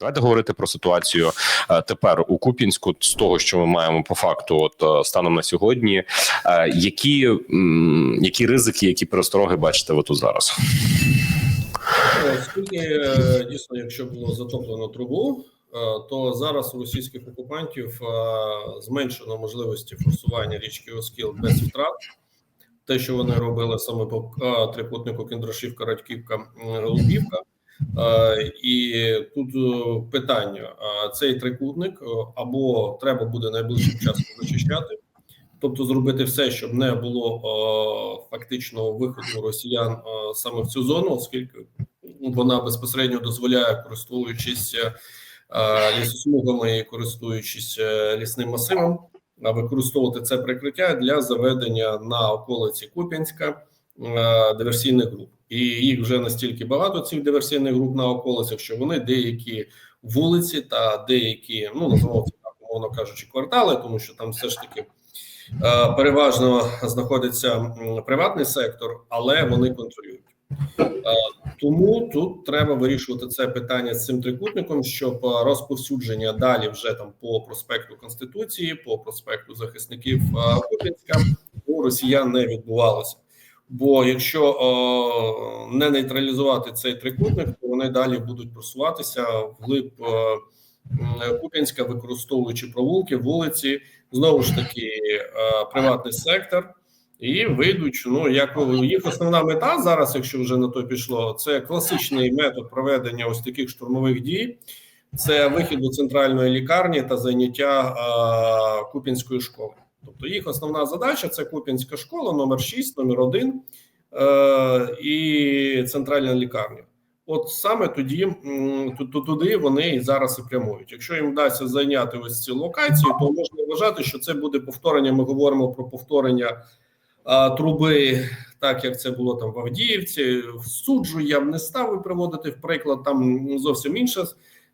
Давайте говорити про ситуацію е, тепер у Купінську з того, що ми маємо по факту, от е, станом на сьогодні. Е, Які, які ризики, які перестороги бачите ви тут зараз? Оскільки дійсно, якщо було затоплено трубу, то зараз у російських окупантів зменшено можливості форсування річки Оскіл без втрат. Те, що вони робили саме по трикутнику Кіндрашівка, Радьківка, Голубівка. Е, І тут е, питання: цей трикутник е, або треба буде найближчим часом зачищати, тобто зробити все, щоб не було фактичного виходу росіян саме в цю зону, оскільки вона безпосередньо дозволяє, користуючись лісосмугами і користуючись лісним масивом, використовувати це прикриття для заведення на околиці Куп'янська диверсійних груп. І їх вже настільки багато цих диверсійних груп на околицях, що вони деякі вулиці та деякі, ну називаємо так, умовно кажучи, квартали, тому що там все ж таки е, переважно знаходиться приватний сектор, але вони контролюють. Е, Тому тут треба вирішувати це питання з цим трикутником, щоб е, розповсюдження далі вже там по проспекту Конституції, по проспекту захисників е, Куп'янська у росіян не відбувалося. Бо якщо е, не нейтралізувати цей трикутник, то вони далі будуть просуватися вглиб е, Куп'янська, використовуючи провулки, вулиці, знову ж таки, е, приватний сектор. І вийдуть, ну як їх основна мета зараз, якщо вже на то пішло, це класичний метод проведення ось таких штурмових дій. Це вихід до центральної лікарні та заняття е, Купінської школи. Тобто їх основна задача це Купінська школа, номер 6, номер 1 е, і центральна лікарня. От саме тоді туди вони і зараз і прямують. Якщо їм вдасться зайняти ось ці локації, то можна вважати, що це буде повторення. Ми говоримо про повторення а, труби, так як це було там в Авдіївці. В суджу я б не став приводити в приклад. Там зовсім інша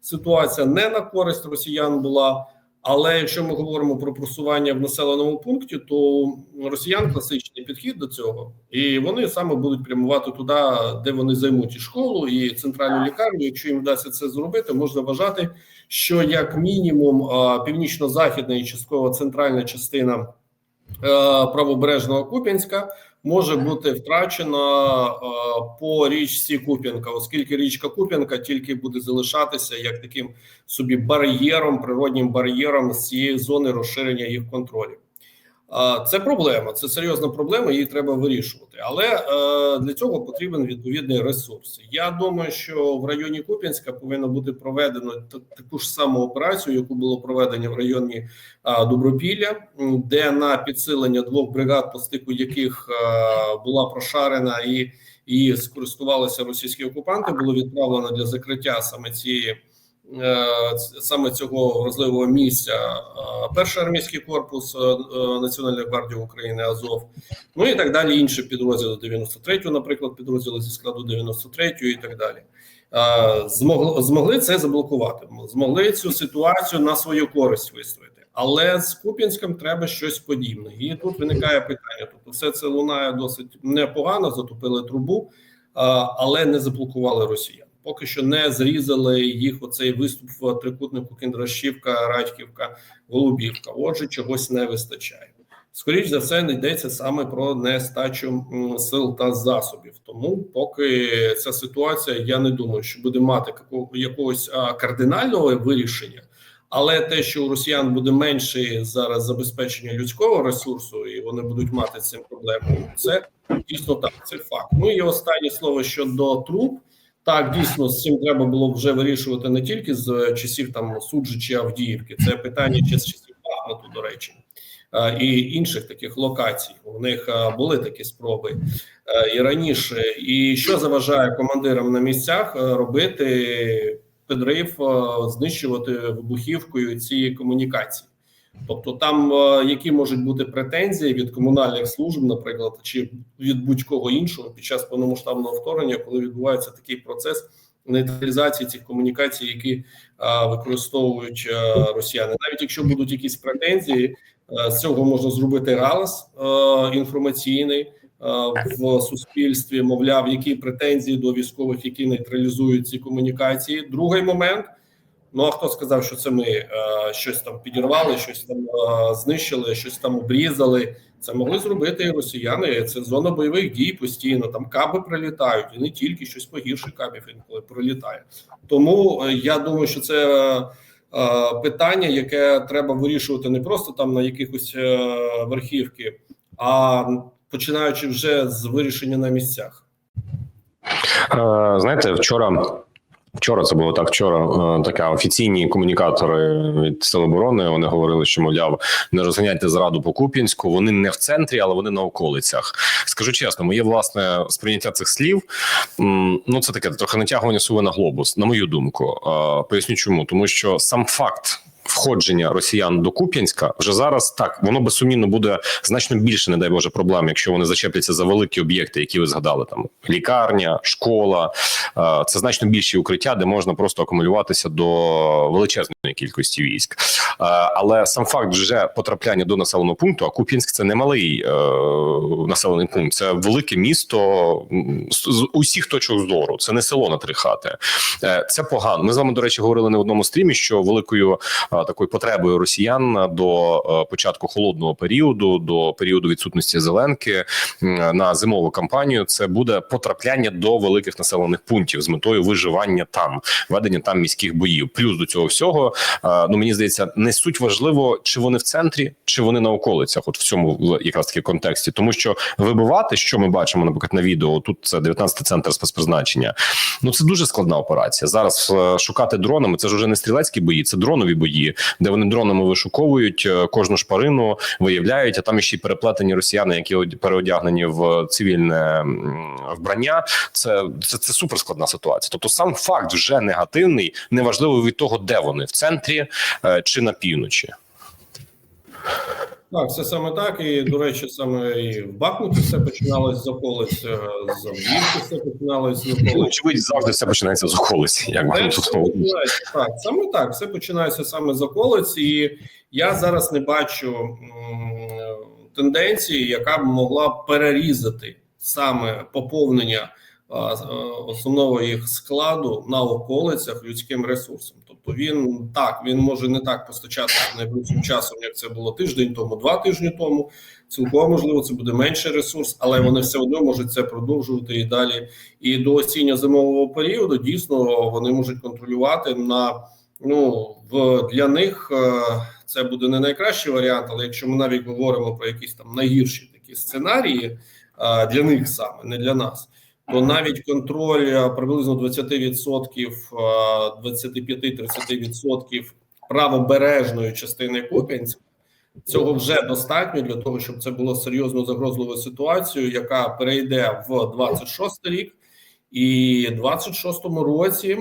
ситуація не на користь росіян була. Але якщо ми говоримо про просування в населеному пункті, то росіян класичний підхід до цього, і вони саме будуть прямувати туди, де вони займуть і школу, і центральну лікарню. Якщо їм вдасться це зробити, можна вважати, що як мінімум північно-західна і частково центральна частина е, правобережного Куп'янська може бути втрачена е, по річці Куп'янка, оскільки річка Куп'янка тільки буде залишатися як таким собі бар'єром, природнім бар'єром з цієї зони розширення їх контролю. Це проблема, це серйозна проблема, її треба вирішувати. Але е, для цього потрібен відповідний ресурс. Я думаю, що в районі Куп'янська повинно бути проведено таку ж саму операцію, яку було проведено в районі Добропілля, де на підсилення двох бригад, по стику яких е, була прошарена і, і скористувалися російські окупанти, було відправлено для закриття саме цієї. Е, Саме цього вразливого місця е, перший армійський корпус е, Національної гвардії України Азов, ну і так далі. Інші підрозділи 93-го, наприклад, підрозділи зі складу 93-го і так далі. Змогли змогли це заблокувати. Змогли цю ситуацію на свою користь виставити. Але з Куп'янськом треба щось подібне. І тут виникає питання. Тобто, все це лунає досить непогано, затопили трубу, але не заблокували росіян. Поки що не зрізали їх оцей виступ в трикутнику Кіндрашівка, Радьківка, Голубівка. Отже, чогось не вистачає. Скоріше за все, не йдеться саме про нестачу сил та засобів. Тому, поки ця ситуація, я не думаю, що буде мати якогось кардинального вирішення. Але те, що у росіян буде менше зараз забезпечення людського ресурсу, і вони будуть мати цим проблему, це дійсно так. Це факт. Ну і останнє слово щодо труб. Так, дійсно, з цим треба було вже вирішувати не тільки з часів там суджі чи Авдіївки, це питання ще з часів Бахмуту, до речі, і інших таких локацій. У них були такі спроби і раніше. І що заважає командирам на місцях робити підрив, знищувати вибухівкою ці комунікації? Тобто, там е, які можуть бути претензії від комунальних служб, наприклад, чи від будь-кого іншого під час повномасштабного вторгнення, коли відбувається такий процес нейтралізації цих комунікацій, які е, використовують е, росіяни, навіть якщо будуть якісь претензії, е, з цього можна зробити галас е, інформаційний в суспільстві. Мовляв, які претензії до військових, які нейтралізують ці комунікації. Другий момент. Ну а хто сказав, що це ми е, щось там підірвали, щось там е, знищили, щось там обрізали? Це могли зробити і росіяни. Це зона бойових дій постійно. Там каби прилітають, і не тільки щось погірше кабів інколи прилітає. Тому е, я думаю, що це е, питання, яке треба вирішувати не просто там на якихось е, верхівки, а починаючи вже з вирішення на місцях. Е, Знаєте, вчора. Вчора це було так. Вчора е, така офіційні комунікатори від Сил оборони. Вони говорили, що мовляв, не розганяйте зраду по Куп'янську. Вони не в центрі, але вони на околицях. Скажу чесно, моє власне сприйняття цих слів. Ну це таке трохи натягування суви на глобус, на мою думку. Е, Поясню, чому тому, що сам факт. Входження росіян до Куп'янська вже зараз так воно безсумнівно буде значно більше, не дай Боже, проблем, якщо вони зачепляться за великі об'єкти, які ви згадали, там лікарня, школа. Е, Це значно більші укриття, де можна просто акумулюватися до величезної кількості військ. Е, Але сам факт вже потрапляння до населеного пункту, а Куп'янськ це не малий е, населений пункт, це велике місто з усіх точок зору. Це не село на три хати. Це погано. Ми з вами, до речі, говорили не в одному стрімі, що великою такою потребою росіян до початку холодного періоду, до періоду відсутності зеленки на зимову кампанію, це буде потрапляння до великих населених пунктів з метою виживання там, ведення там міських боїв. Плюс до цього всього, ну мені здається, не суть важливо, чи вони в центрі, чи вони на околицях, от в цьому якраз таки контексті, тому що вибивати, що ми бачимо, наприклад, на відео, тут це 19-й центр спецпризначення. Ну це дуже складна операція. Зараз е, шукати дронами. Це ж вже не стрілецькі бої, це дронові бої, де вони дронами вишуковують е, кожну шпарину, виявляють. А там ще й переплетені росіяни, які переодягнені в цивільне вбрання. Це, це, це суперскладна ситуація. Тобто, сам факт вже негативний, неважливо від того, де вони в центрі е, чи на півночі. Так, це саме так. І до речі, саме і в Бахмуті все починалось з околиць, е, з Авдіївки все починалось з Ну, околиць. очевидь, завжди все починається з околиці. Як Все тут так, саме так, все починається саме з околиць, і я зараз не бачу тенденції, яка б могла перерізати саме поповнення основного їх складу на околицях людським ресурсом. Тобто він так він може не так постачати найближчим часом, як це було тиждень тому, два тижні тому. Цілком можливо, це буде менший ресурс, але вони все одно можуть це продовжувати і далі. І до осінньо-зимового періоду дійсно вони можуть контролювати на ну в для них е, це буде не найкращий варіант, але якщо ми навіть говоримо про якісь там найгірші такі сценарії е, для них саме, не для нас. То навіть контроль е, приблизно 20%, е, 25-30% правобережної частини Куп'янська Цього вже достатньо для того, щоб це було серйозно загрозливою ситуацією, яка перейде в 26 рік, і в 26-му році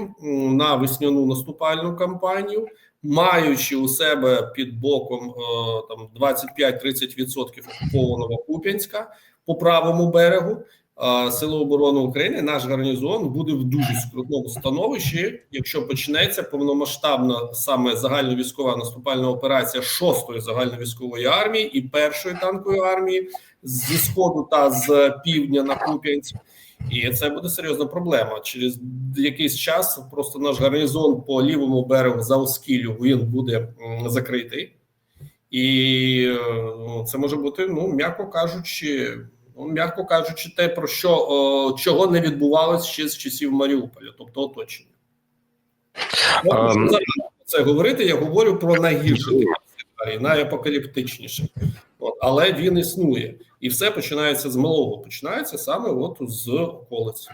на весняну наступальну кампанію, маючи у себе під боком е, там 25-30% окупованого Куп'янська по правому берегу. Сили оборони України наш гарнізон буде в дуже скрутному становищі, якщо почнеться повномасштабна саме загальновійськова наступальна операція 6-ї загальновійськової армії і першої танкової армії зі сходу та з півдня на Куп'янськ. І це буде серйозна проблема. Через якийсь час просто наш гарнізон по лівому берегу за Оскілю він буде закритий, і е, ну, це може бути, ну м'яко кажучи, м'яко кажучи, те про що о, чого не відбувалось ще з часів Маріуполя, тобто оточення. Um... Це говорити, я говорю про найгірший сценарій, найапокаліптичніший. От, але він існує, і все починається з малого. Починається саме от з околиць.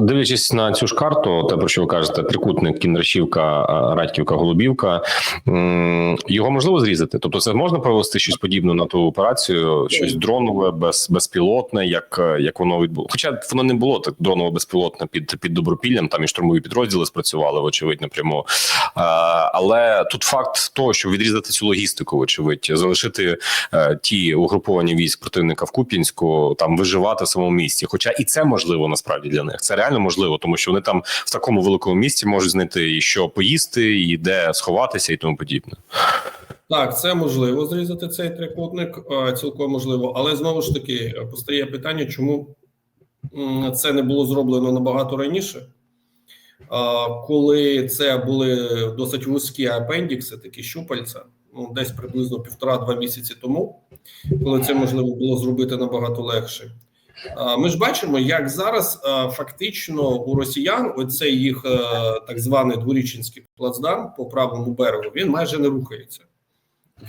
Дивлячись на цю ж карту, те про що ви кажете, трикутник Кіндрашівка, Радьківка, Голубівка. Його можливо зрізати? Тобто, це можна провести щось подібне на ту операцію, щось дронове, без, безпілотне, як, як воно відбуло. Хоча воно не було так дроново безпілотне під під добропіллям. Там і штурмові підрозділи спрацювали, вочевидь, напряму. Але тут факт того, що відрізати цю логістику, вочевидь, залишити е, ті угруповані військ противника в Куп'янську, там виживати в самому місті. Хоча і це можливо насправді для них. Це реально можливо, тому що вони там в такому великому місті можуть знайти і що поїсти, і де сховатися, і тому подібне. Так, це можливо зрізати цей трикутник, е, цілком можливо, але знову ж таки е, постає питання, чому це не було зроблено набагато раніше. Коли це були досить вузькі апендікси, такі щупальця, ну десь приблизно півтора-два місяці тому, коли це можливо було зробити набагато легше. А, Ми ж бачимо, як зараз фактично у росіян оцей їх е, так званий дворічинський плацдарм по правому берегу він майже не рухається.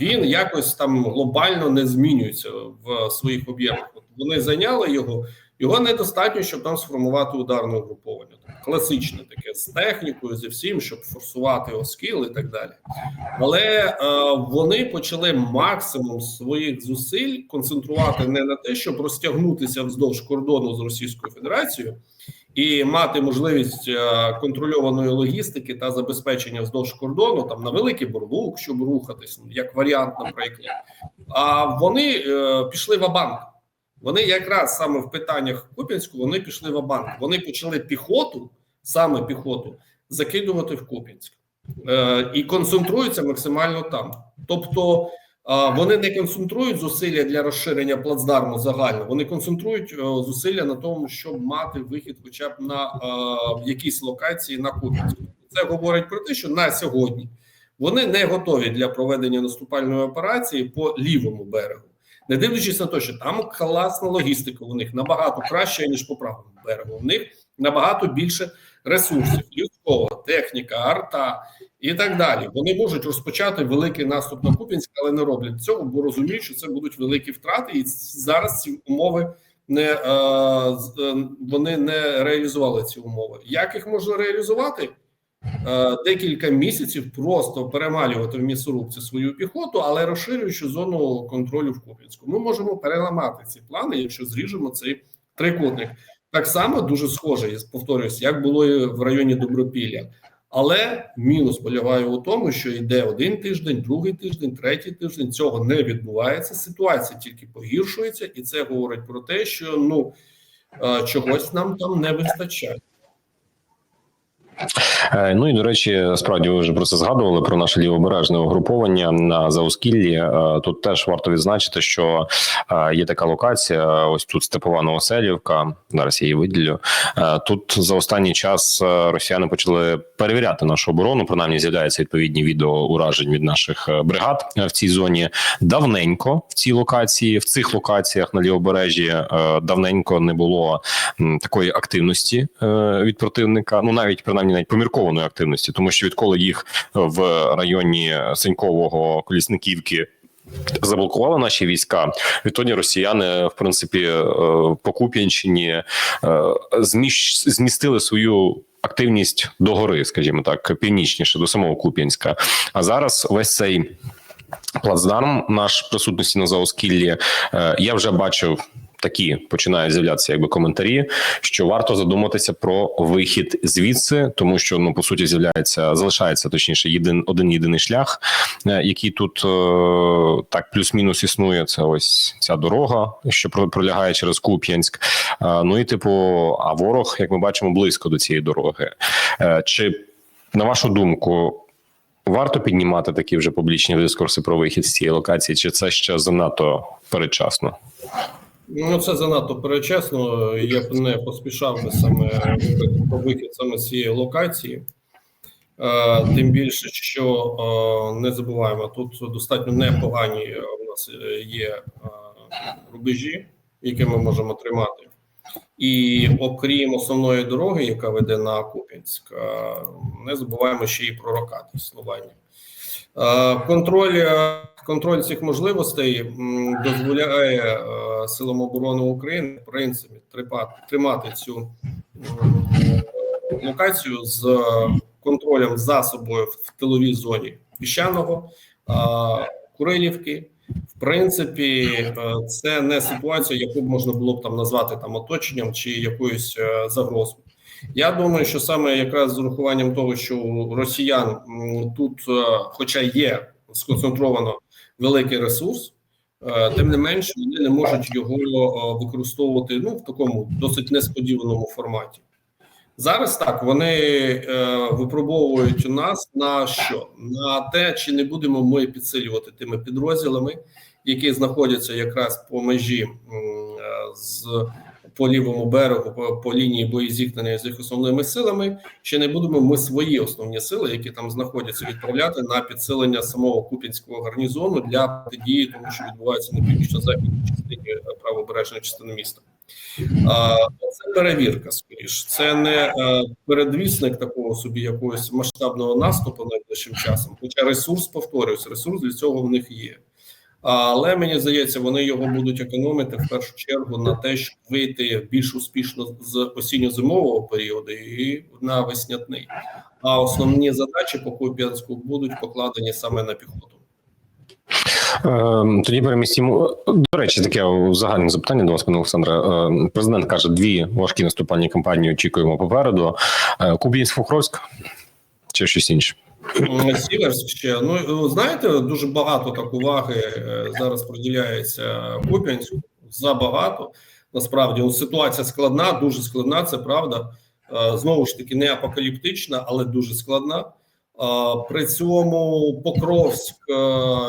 Він якось там глобально не змінюється в своїх об'ємах. Вони зайняли його, його недостатньо, щоб там сформувати ударне угруповання. Класичне таке з технікою, зі всім, щоб форсувати оскіл і так далі. Але е, вони почали максимум своїх зусиль концентрувати не на те, щоб розтягнутися вздовж кордону з Російською Федерацією і мати можливість е, контрольованої логістики та забезпечення вздовж кордону там на великий бурлук, щоб рухатись, як варіант, наприклад. А вони е, пішли в банк. Вони якраз саме в питаннях Куп'янську вони пішли в банк. Вони почали піхоту, саме піхоту, закидувати в Куп'янськ е, і концентруються максимально там. Тобто а, вони не концентрують зусилля для розширення плацдарму загально. Вони концентрують е, зусилля на тому, щоб мати вихід, хоча б на е, якійсь локації на Куп'янську. Це говорить про те, що на сьогодні вони не готові для проведення наступальної операції по лівому берегу, не дивлячись на те, що там класна логістика. У них набагато краще ніж по правому берегу. У них набагато більше ресурсів людського, техніка, арта і так далі. Вони можуть розпочати великий наступ на Куп'янськ, але не роблять цього, бо розуміють, що це будуть великі втрати, і зараз ці умови не е, е, вони не реалізували ці умови. Як їх можна реалізувати? Е, Декілька місяців просто перемалювати в місорубці свою піхоту, але розширюючи зону контролю в Куп'янську. Ми можемо переламати ці плани, якщо зріжемо цей трикутник. Так само дуже схоже, я повторюсь, як було в районі Добропілля. Але мінус полягає у тому, що йде один тиждень, другий тиждень, третій тиждень. Цього не відбувається. Ситуація тільки погіршується, і це говорить про те, що ну е, чогось нам там не вистачає. Е, Ну і до речі, справді ви вже про це згадували про наше лівобережне угруповання на Заоскіллі. Е, Тут теж варто відзначити, що е, є така локація. Ось тут Степова Новоселівка. Зараз я її виділю. Тут за останній час росіяни почали перевіряти нашу оборону. Принаймні з'являються відповідні відео уражень від наших бригад в цій зоні. Давненько в цій локації, в цих локаціях на лівобережжі давненько не було такої активності від противника. Ну навіть принаймні навіть поміркованої активності, тому що відколи їх в районі Сенькового Колісниківки. Заблокували наші війська. Відтоді росіяни, в принципі, е, по Куп'янщині е, змістили свою активність до гори, скажімо так, північніше до самого Куп'янська. А зараз весь цей плацдарм наш присутності на Заоскіллі. е, Я вже бачив. Такі починають з'являтися якби коментарі, що варто задуматися про вихід звідси, тому що ну по суті з'являється залишається точніше єдин один єдиний шлях, е, який тут е, так плюс-мінус існує. Це ось ця дорога, що про- пролягає через Куп'янськ. Е, Ну і типу, а ворог, як ми бачимо, близько до цієї дороги. Чи на вашу думку? Варто піднімати такі вже публічні дискурси про вихід з цієї локації, чи це ще занадто передчасно? Ну, це занадто перечесно. Я б не поспішав би саме про вихід саме цієї локації. Е, Тим більше, що е, не забуваємо, тут достатньо непогані у нас е, є рубежі, які ми можемо тримати. І окрім основної дороги, яка веде на Куп'янськ, е, не забуваємо ще й про рокати Словенії. Е, Контроль, е, контроль цих можливостей дозволяє е, силам оборони України в принципі тримати цю локацію з контролем за собою в тиловій зоні піщаного Курилівки. В принципі, це не ситуація, яку можна було б там назвати там оточенням чи якоюсь загрозою. Я думаю, що саме якраз з урахуванням того, що у росіян тут, е, хоча є сконцентровано великий ресурс, е, тим не менш вони не можуть його е, використовувати ну в такому досить несподіваному форматі. Зараз так вони е, випробовують нас на що? На те, чи не будемо ми підсилювати тими підрозділами, які знаходяться якраз по межі е, з по лівому берегу, по, по лінії боєзіткнення з їх основними силами, чи не будемо ми свої основні сили, які там знаходяться, відправляти на підсилення самого купінського гарнізону для протидії, тому що відбувається на північно-західній частині е, правобережної частини міста. Це перевірка, скоріш. Це не е, передвісник такого собі якогось масштабного наступу найближчим часом. Хоча ресурс повторюсь, ресурс для цього в них є. Але мені здається, вони його будуть економити в першу чергу на те, щоб вийти більш успішно з осінньо-зимового періоду і на веснятний. А основні задачі по Куп'янську будуть покладені саме на піхоту. Е, Тоді перемістимо. До речі, таке загальне запитання до вас, пане Олександре. Е, Президент каже, дві важкі наступальні кампанії очікуємо попереду. Е, Кубінськ Покровськ чи щось інше? Сіверськ ще ну знаєте, дуже багато так уваги е, зараз приділяється Куп'янську. Забагато насправді ну, ситуація складна, дуже складна. Це правда. Е, Знову ж таки, не апокаліптична, але дуже складна. Е, При цьому Покровськ е,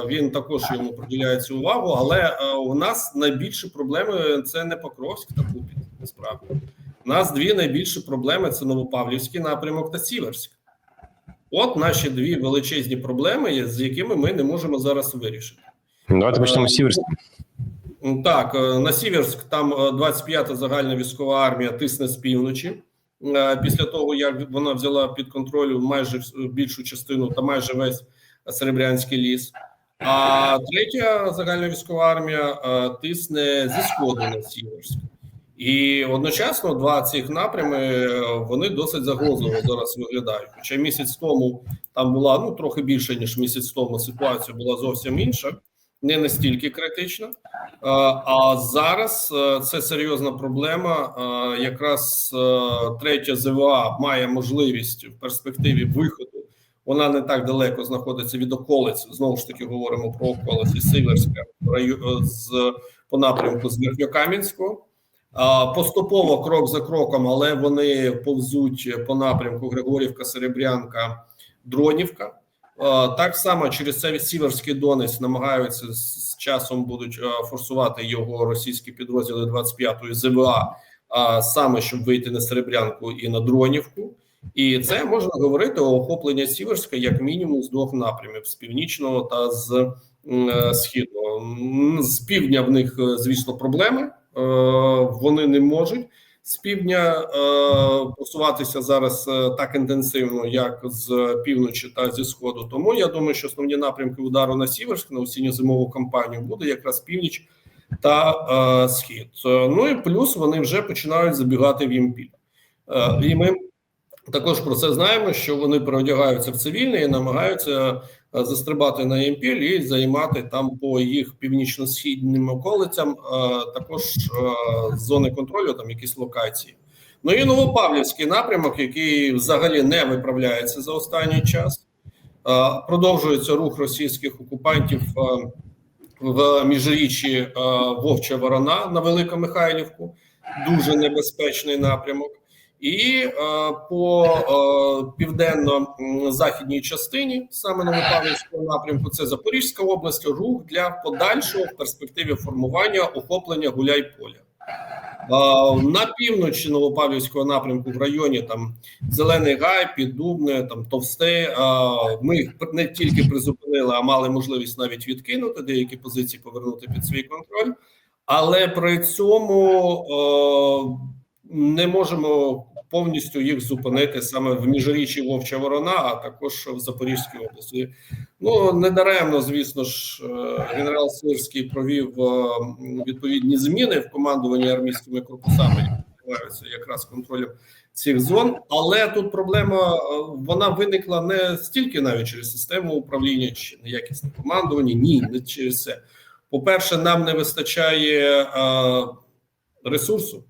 він також йому приділяється увагу. Але е, у нас найбільші проблеми це не Покровськ та Куп'янськ. Насправді у нас дві найбільші проблеми: це Новопавлівський напрямок та Сіверськ. От наші дві величезні проблеми, з якими ми не можемо зараз вирішити. Давайте почнемо з Сіверська. Так, е, на Сіверськ там е, 25-та загальна військова армія тисне з півночі. Е, Після того, як вона взяла під контроль майже більшу частину та майже весь Серебрянський ліс. А третя загальна військова армія е, тисне зі сходу на Сіверськ. І одночасно два цих напрями е, вони досить загрозливо зараз виглядають. Хоча місяць тому там була ну трохи більше ніж місяць тому. Ситуація була зовсім інша, не настільки критична. Е, А зараз е, це серйозна проблема. Якраз третя ЗВА має можливість в перспективі виходу. Вона не так далеко знаходиться від околиць. Знову ж таки, говоримо про околиці е, з по напрямку з Верхньокам'янського. Поступово крок за кроком, але вони повзуть по напрямку Григорівка, Серебрянка, Дронівка. Так само через це Сіверський Донець намагаються з часом будуть форсувати його російські підрозділи 25-ї ЗВА, саме щоб вийти на Серебрянку і на Дронівку. І це можна говорити о охоплення Сіверська як мінімум з двох напрямів: з північного та з е, східного. З півдня в них, е, звісно, проблеми. Е, Вони не можуть з півдня е, просуватися зараз е, так інтенсивно, як з півночі та зі сходу. Тому я думаю, що основні напрямки удару на Сіверськ на осінньо-зимову кампанію буде якраз північ та схід. Ну і плюс вони вже починають забігати в Ємпіль. Е, І ми також про це знаємо, що вони переодягаються в цивільне і намагаються застрибати на Ємпіль і займати там по їх північно-східним околицям е, також е, зони контролю, там якісь локації. Ну і Новопавлівський напрямок, який взагалі не виправляється за останній час. Е, Продовжується рух російських окупантів е, в міжріччі е, Вовча Ворона на Великомихайлівку. Дуже небезпечний напрямок. І е, по е, південно-західній частині, саме Новопавлівського напрямку, це Запорізька область, рух для подальшого в перспективі формування охоплення Гуляйполя. Е, на півночі Новопавлівського напрямку в районі там Зелений Гай, Піддубне, там Товсте. Ми не тільки призупинили, а мали можливість навіть відкинути деякі позиції, повернути під свій контроль. Але при цьому не можемо повністю їх зупинити саме в міжріччі Вовча Ворона, а також в Запорізькій області. Ну недаремно, звісно ж, е, генерал Сирський провів е, відповідні зміни в командуванні армійськими корпусами, які займаються якраз контролем цих зон. Але тут проблема е, вона виникла не стільки навіть через систему управління чи неякісне командування. Ні, не через це. По-перше, нам не вистачає е, ресурсу,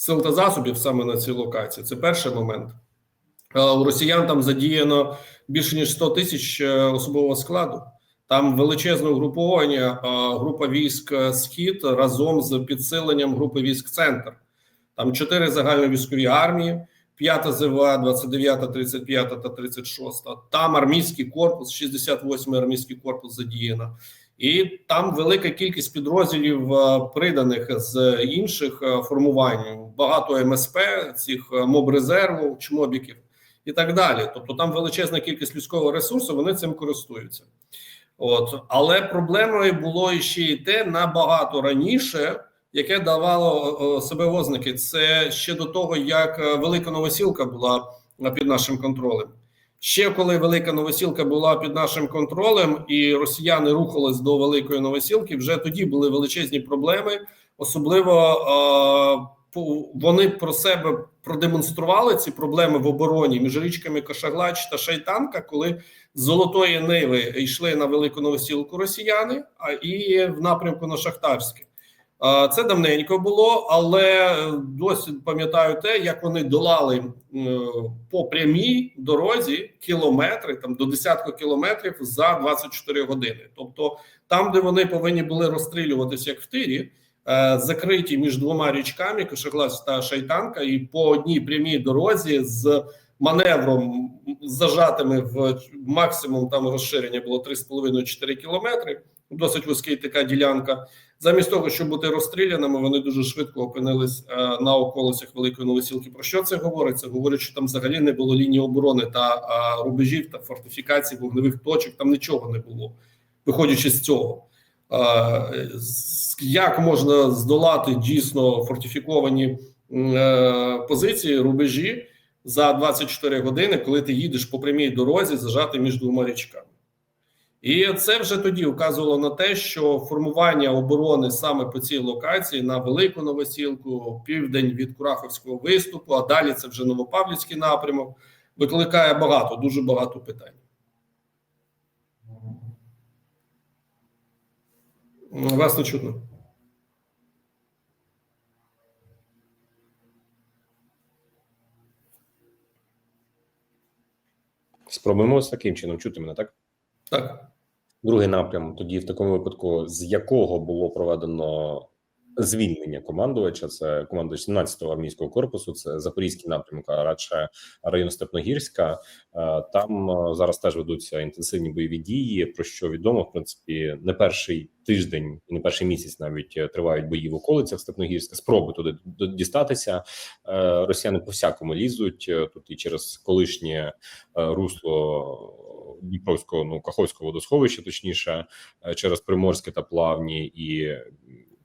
сил та засобів саме на цій локації. Це перший момент. Е, у росіян там задіяно більше ніж 100 тисяч е, особового складу. Там величезне угруповання, е, група військ Схід разом з підсиленням групи військ Центр. Там чотири загальновійськові армії, 5 ЗВА, 29, 35 та 36. Там армійський корпус, 68 армійський корпус задіяно. І там велика кількість підрозділів е, приданих з інших е, формувань, багато МСП, цих е, моб-резерву, чмобіків і так далі. Тобто там величезна кількість людського ресурсу, вони цим користуються. От але проблемою було ще й те набагато раніше, яке давало себе ознаки. Це ще до того, як велика новосілка була під нашим контролем. Ще коли велика новосілка була під нашим контролем, і росіяни рухались до великої новосілки, вже тоді були величезні проблеми. Особливо е, вони про себе продемонстрували ці проблеми в обороні між річками Кошаглач та Шайтанка, коли з Золотої Ниви йшли на велику новосілку росіяни, а і в напрямку на Шахтарське. Це давненько було, але досі пам'ятаю те, як вони долали е, по прямій дорозі кілометри, там до десятку кілометрів за 24 години. Тобто, там, де вони повинні були розстрілюватися як в тирі, е, закриті між двома річками Кошеглас та Шайтанка, і по одній прямій дорозі з маневром зажатими в максимум там розширення було 3,5-4 кілометри. Досить вузький така ділянка. Замість того, щоб бути розстріляними, вони дуже швидко опинились е, на околицях Великої Новосілки. Про що це говорить? Це говорить, що там взагалі не було лінії оборони та е, рубежів та фортифікацій, вогневих точок. Там нічого не було. Виходячи з цього, Е, як можна здолати дійсно фортифіковані е, позиції, рубежі за 24 години, коли ти їдеш по прямій дорозі, зажати між двома річками. І це вже тоді вказувало на те, що формування оборони саме по цій локації на велику новосілку, південь від Кураховського виступу, а далі це вже Новопавлівський напрямок, викликає багато, дуже багато питань. Вас не чутно. Спробуємо ось таким чином чути мене, так? Так. Другий напрям, тоді в такому випадку, з якого було проведено звільнення командувача, це командувач 17-го армійського корпусу, це Запорізький напрямок, а радше район Степногірська. Е, Там е, зараз теж ведуться інтенсивні бойові дії. Про що відомо, в принципі, не перший тиждень і не перший місяць навіть е, тривають бої в околицях Степногірська. Спроби туди дістатися. Росіяни по всякому лізуть тут і через колишнє русло. Дніпровського ну Каховського водосховища, точніше, е, через Приморське та Плавні і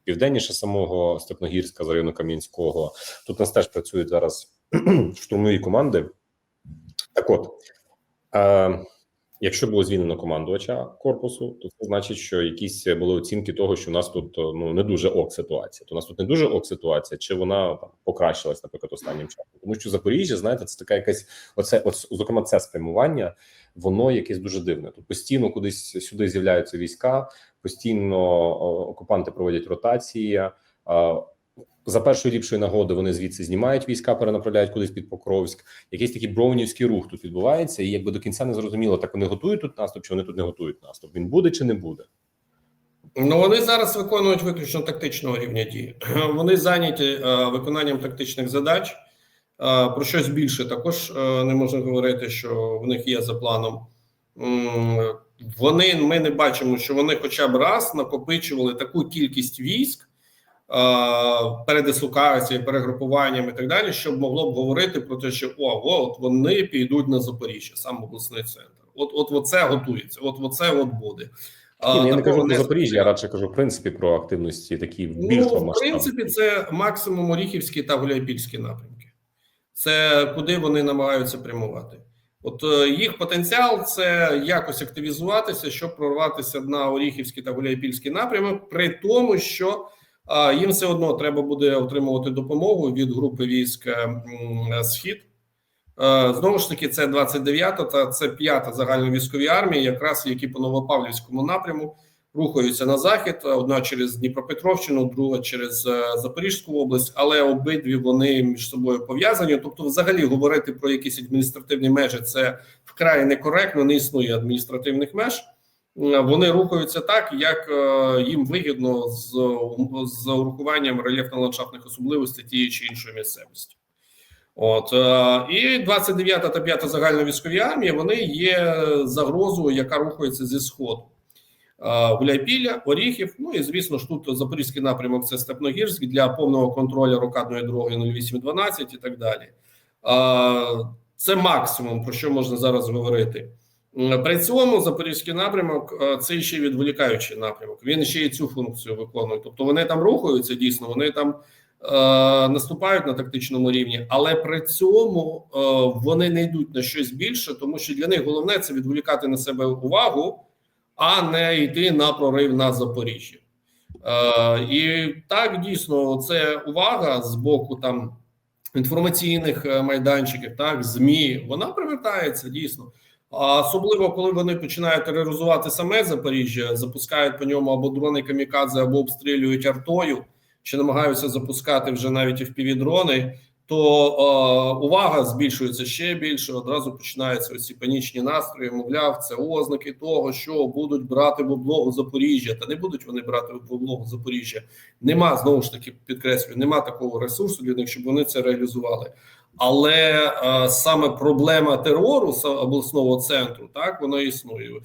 південніше самого Степногірська з району Кам'янського. Тут нас теж працюють зараз штурмові команди. Так от, е, якщо було звільнено командувача корпусу, то це значить, що якісь були оцінки того, що у нас тут ну не дуже ок ситуація. То у нас тут не дуже ок ситуація, чи вона там покращилась, наприклад, останнім часом. Тому що Запоріжжя, знаєте, це така якась оце, от, зокрема, це спрямування, воно якесь дуже дивне. Тут постійно кудись сюди з'являються війська, постійно о, окупанти проводять ротації. За першої ліпшої нагоди вони звідси знімають війська, перенаправляють кудись під Покровськ. Якийсь такий броунівський рух тут відбувається, і якби до кінця не зрозуміло, так вони готують тут наступ, чи вони тут не готують наступ. Він буде чи не буде? Ну, вони зараз виконують виключно тактичного рівня дії. Вони зайняті е, виконанням тактичних задач. Е, про щось більше також е, не можна говорити, що в них є за планом. Вони ми не бачимо, що вони хоча б раз накопичували таку кількість військ передислокацією, перегрупуванням і так далі, щоб могло б говорити про те, що о, от вони підуть на Запоріжжя, сам обласний центр. От, от, от це готується, от, от це от буде. Ні, ну, я не кажу про не Запоріжжя, я радше кажу в принципі про активності такі більш Ну, в принципі, це максимум Оріхівські та Гуляйпільські напрямки. Це куди вони намагаються прямувати. От е, їх потенціал це якось активізуватися, щоб прорватися на Оріхівський та Гуляйпільський напрямок, при тому, що їм все одно треба буде отримувати допомогу від групи військ е, Схід. Е, Знову ж таки, це 29-та та це 5-та загальновійськові армії, якраз які по Новопавлівському напряму рухаються на захід. Одна через Дніпропетровщину, друга через е, Запорізьку область, але обидві вони між собою пов'язані. Тобто, взагалі говорити про якісь адміністративні межі це вкрай некоректно. Не існує адміністративних меж. Е, Вони рухаються так, як е, їм вигідно з, з урахуванням рельєфно-ландшафтних особливостей тієї чи іншої місцевості. От е, і 29 та 5 загальновійськові армії вони є загрозою, яка рухається зі сходу. Гуляйпілля, Оріхів. Ну і звісно ж тут Запорізький напрямок це Степногірськ для повного контролю рокадної дороги 0812 і так далі. Це максимум про що можна зараз говорити. М, При цьому запорізький напрямок е, це ще відволікаючий напрямок. Він ще й цю функцію виконує. Тобто вони там рухаються дійсно, вони там е, наступають на тактичному рівні, але при цьому е, вони не йдуть на щось більше, тому що для них головне це відволікати на себе увагу, а не йти на прорив на Запоріжжя. Е, і так дійсно це увага з боку там інформаційних е, майданчиків, так змі вона привертається дійсно. Особливо коли вони починають тероризувати саме Запоріжжя, запускають по ньому або дрони камікадзе, або обстрілюють артою, чи намагаються запускати вже навіть в дрони то е, увага збільшується ще більше. Одразу починаються оці панічні настрої. Мовляв, це ознаки того, що будуть брати в облогу Запоріжжя. Та не будуть вони брати в облогу Запоріжжя. Нема знову ж таки підкреслюю, нема такого ресурсу для них, щоб вони це реалізували. Але е, саме проблема терору обласного центру так воно існує. Е,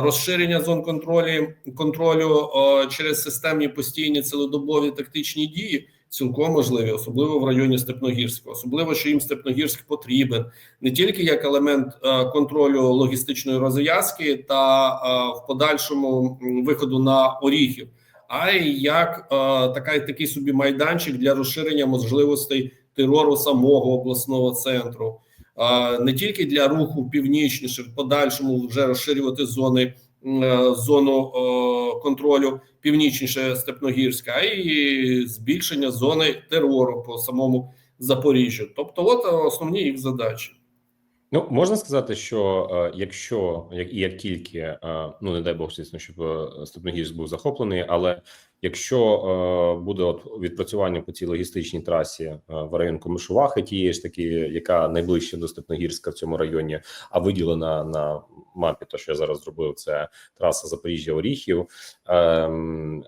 Розширення зон контролю контролю е, через системні постійні цілодобові тактичні дії цілком можливі, особливо в районі Степногірського, особливо що їм Степногірськ потрібен не тільки як елемент е, контролю логістичної розв'язки та е, в подальшому виходу на оріхів, а й як е, така такий собі майданчик для розширення можливостей терору самого обласного центру. Не тільки для руху північніше, в подальшому вже розширювати зони зону е, контролю північніше Степногірська, і збільшення зони терору по самому Запоріжжю. Тобто, от е, основні їх задачі. Ну можна сказати, що е, якщо як і як тільки е, ну не дай Бог, звісно, щоб е, Степногірськ був захоплений, але якщо е, буде от відпрацювання по цій логістичній трасі е, в район Комишувахи, тієї ж таки, яка найближче до Степногірська в цьому районі, а виділена на мапі, то що я зараз зробив, це траса Запоріжжя Оріхів. Ем,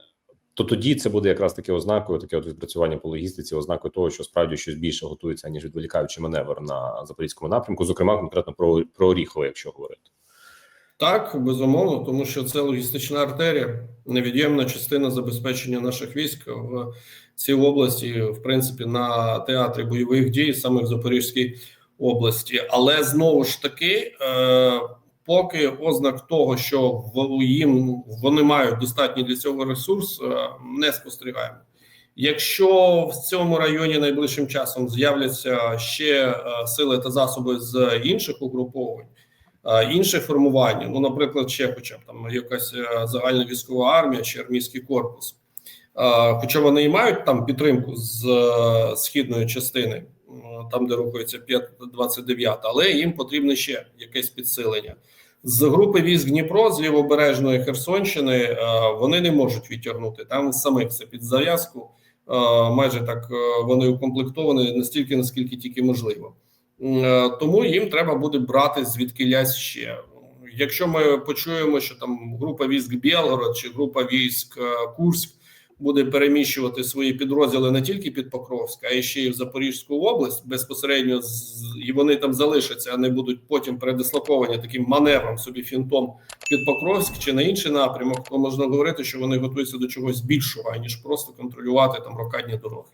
то тоді це буде якраз таки ознакою, таке от відпрацювання по логістиці, ознакою того, що справді щось більше готується ніж відволікаючий маневр на запорізькому напрямку, зокрема конкретно про про Оріхове, якщо говорити. Так, безумовно, тому що це логістична артерія, невід'ємна частина забезпечення наших військ в цій області, в принципі, на театрі бойових дій, саме в Запорізькій області. Але знову ж таки, е, поки ознак того, що їм вони мають достатній для цього ресурс, е, не спостерігаємо. Якщо в цьому районі найближчим часом з'являться ще е, сили та засоби з інших угруповань, е, інших формувань, ну, наприклад, ще хоча б там якась е, загальна військова армія чи армійський корпус, хоча вони і мають там підтримку з е, східної частини, там де рухається 529, але їм потрібно ще якесь підсилення. З групи військ Дніпро з лівобережної Херсонщини е, вони не можуть відтягнути там самих це під зав'язку. Майже так вони укомплектовані настільки, наскільки тільки можливо. Е, Тому їм треба буде брати звідкилясь ще. Якщо ми почуємо, що там група військ Білгород чи група військ е, Курськ буде переміщувати свої підрозділи не тільки під Покровськ, а ще й в Запорізьку область безпосередньо і вони там залишаться, а не будуть потім передислоковані таким маневром собі фінтом під Покровськ чи на інший напрямок, то можна говорити, що вони готуються до чогось більшого, аніж просто контролювати там рокадні дороги.